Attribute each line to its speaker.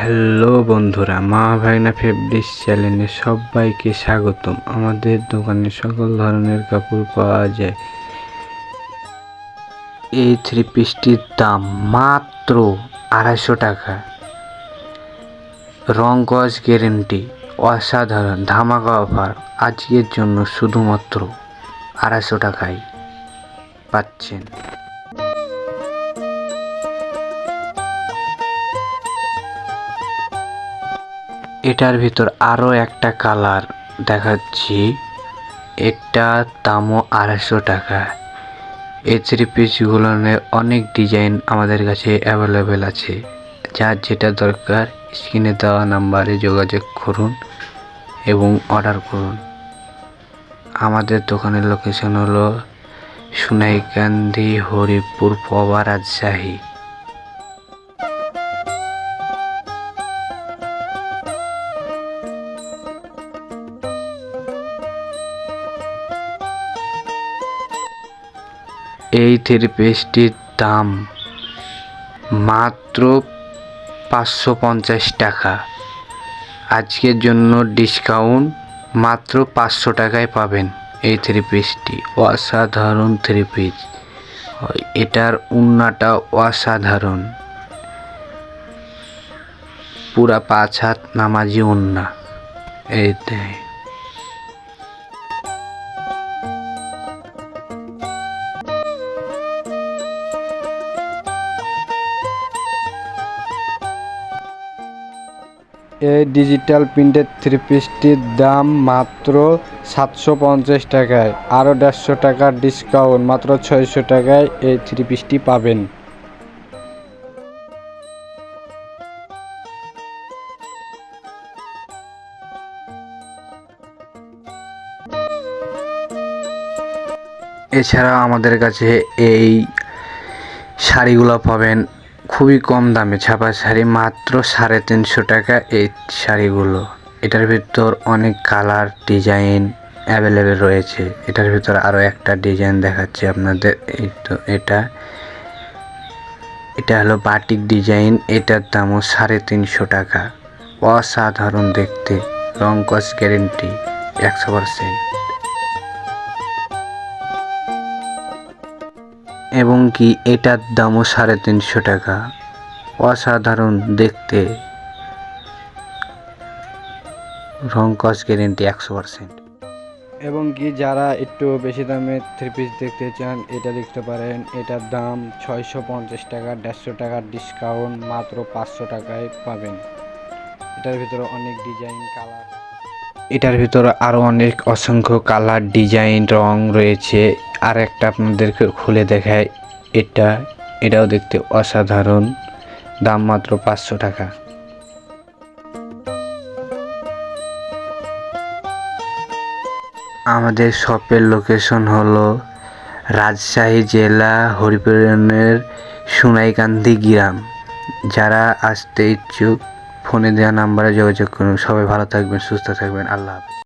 Speaker 1: Hello বন্ধুরা, মা ভাইনা fabrics চ্যানেলে সবাইকে স্বাগতম। আমাদের দোকানে সকল ধরনের কাপড় পাওয়া যায়। এই থ্রি পিসটির দাম মাত্র আড়াইশো টাকা। রং কস গ্যারেন্টি, অসাধারণ, ধামাকা অফার। আজকের জন্য শুধুমাত্র আড়াইশো টাকায় পাচ্ছেন। এটার ভিতর আরও একটা কালার দেখাচ্ছি। এটা দামও আড়াইশো টাকা। এই থ্রি পিসগুলোর অনেক ডিজাইন আমাদের কাছে অ্যাভেলেবেল আছে। যার যেটা দরকার, স্ক্রিনে দেওয়া নাম্বারে যোগাযোগ করুন এবং অর্ডার করুন। আমাদের দোকানের লোকেশন হলো সুনাইকান্দি হরিপুর পবা রাজশাহী। এই থ্রি দাম মাত্র পাঁচশো পঞ্চাশ টাকা। আজকের জন্য ডিসকাউন্ট মাত্র পাঁচশো টাকায় পাবেন এই থ্রি পিসটি অসাধারণ থ্রি এটার উন্নাটা অসাধারণ। পুরা পাঁচ হাত নামাজি উন্না। এই
Speaker 2: এই ডিজিটাল প্রিন্টের থ্রি পিসটির দাম মাত্র সাতশো পঞ্চাশ টাকায়। আরও দেড়শো টাকার ডিসকাউন্ট, মাত্র ছয়শো টাকায় এই থ্রি পিসটি পাবেন।
Speaker 1: এছাড়া আমাদের কাছে এই শাড়িগুলো পাবেন খুবই কম দামে ছাপা শাড়ি, মাত্র সাড়ে তিনশো টাকা এই শাড়িগুলো। এটার ভিতর অনেক কালার, ডিজাইন অ্যাভেলেবেল রয়েছে। এটার ভিতর আরও একটা ডিজাইন দেখাচ্ছি আপনাদের, এই তো এটা। এটা হলো বাটিক ডিজাইন, এটার দামও সাড়ে তিনশো টাকা। অসাধারণ দেখতে, রং কস গ্যারেন্টি, একশো পারসেন্ট। এবং কি এটার দামও সাড়ে তিনশো টাকা। অসাধারণ দেখতে। রং কস গ্যারেন্টি একশো পারসেন্ট
Speaker 2: এবং কি যারা একটু বেশি দামে থ্রি পিস দেখতে চান এটা দেখতে পারেন। এটার দাম ছয়শো পঞ্চাশ টাকা দেড়শো টাকার ডিসকাউন্ট মাত্র পাঁচশো টাকায় পাবেন। এটার ভিতরে অনেক ডিজাইন কালার
Speaker 1: এটার ভিতরে আরও অনেক অসংখ্য কালার ডিজাইন রং রয়েছে। আর একটা আপনাদেরকে খুলে দেখায়। এটা, এটাও দেখতে অসাধারণ। দাম মাত্র পাঁচশো টাকা। আমাদের শপের লোকেশন হলো রাজশাহী জেলা হরিপুরের সোনাইকান্দি গ্রাম। যারা আসতে ইচ্ছুক, ফোনে দেওয়া নাম্বারে যোগাযোগ করুন। সবাই ভালো থাকবেন, সুস্থ থাকবেন। আল্লাহ হাফেজ।